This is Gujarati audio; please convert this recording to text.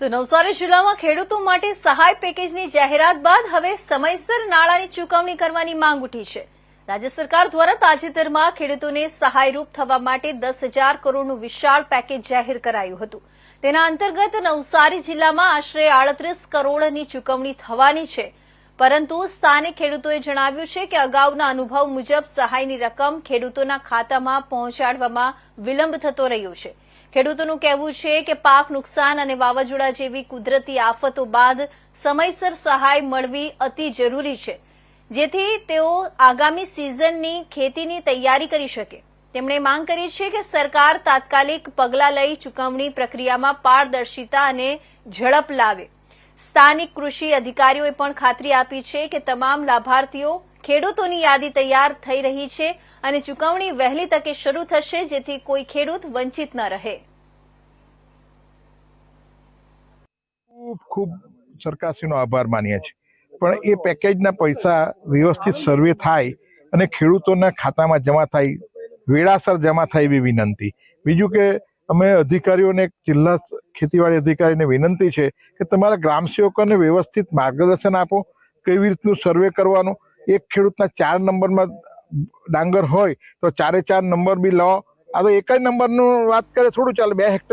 તો નવસારી જિલ્લામાં ખેડૂતો માટે સહાય પેકેજની જાહેરાત બાદ હવે સમયસર નાણાંની ચૂકવણી કરવાની માંગ ઉઠી છે. રાજ્ય સરકાર દ્વારા તાજેતરમાં ખેડૂતોને સહાયરૂપ થવા માટે દસ હજાર કરોડનું વિશાળ પેકેજ જાહેર કરાયું હતું. તેના અંતર્ગત નવસારી જિલ્લામાં આશરે આડત્રીસ કરોડની ચૂકવણી થવાની છે. પરંતુ સ્થાનિક ખેડૂતોએ જણાવ્યું છે કે અગાઉના અનુભવ મુજબ સહાયની રકમ ખેડૂતોના ખાતામાં પહોંચાડવામાં વિલંબ થતો રહ્યો છે. ખેડૂતોનું કહેવું છે કે પાક નુકસાન અને વાવાઝોડા જેવી કુદરતી આફતો બાદ સમયસર સહાય મળવી અતિ જરૂરી છે. જેથી તેઓ આગામી સિઝનની ખેતીની તૈયારી કરી શકે. તેમણે માંગ કરી છે કે સરકાર તાત્કાલિક પગલાં લઈ ચૂકવણી પ્રક્રિયામાં પારદર્શિતા અને ઝડપ લાવે. સ્થાનિક કૃષિ અધિકારીઓએ પણ ખાતરી આપી છે કે તમામ લાભાર્થીઓ ખેડૂતોની યાદી તૈયાર થઈ રહી છે અને ચૂકવણી વહેલી તકે શરૂ થશે જેથી કોઈ ખેડૂત વંચિત ન રહે. ખૂબ ખૂબ સરકારશ્રીનો આભાર માનીએ છીએ. પણ એ પેકેજના પૈસા વ્યવસ્થિત સર્વે થાય અને ખેડૂતોના ખાતામાં જમા થાય, વેળાસર જમા થાય એવી વિનંતી. બીજું કે અમે અધિકારીઓને, જિલ્લા ખેતીવાડી અધિકારીને વિનંતી છે કે તમારા ગ્રામસેવકોને વ્યવસ્થિત માર્ગદર્શન આપો, કેવી રીતનું સર્વે કરવાનું. એક ખેડૂતના ચાર નંબરમાં ડાંગર હોય તો ચારે ચાર નંબર બી લો. આ તો એક જ નંબરનું વાત કરે, થોડું ચાલે, બે હેક્ટર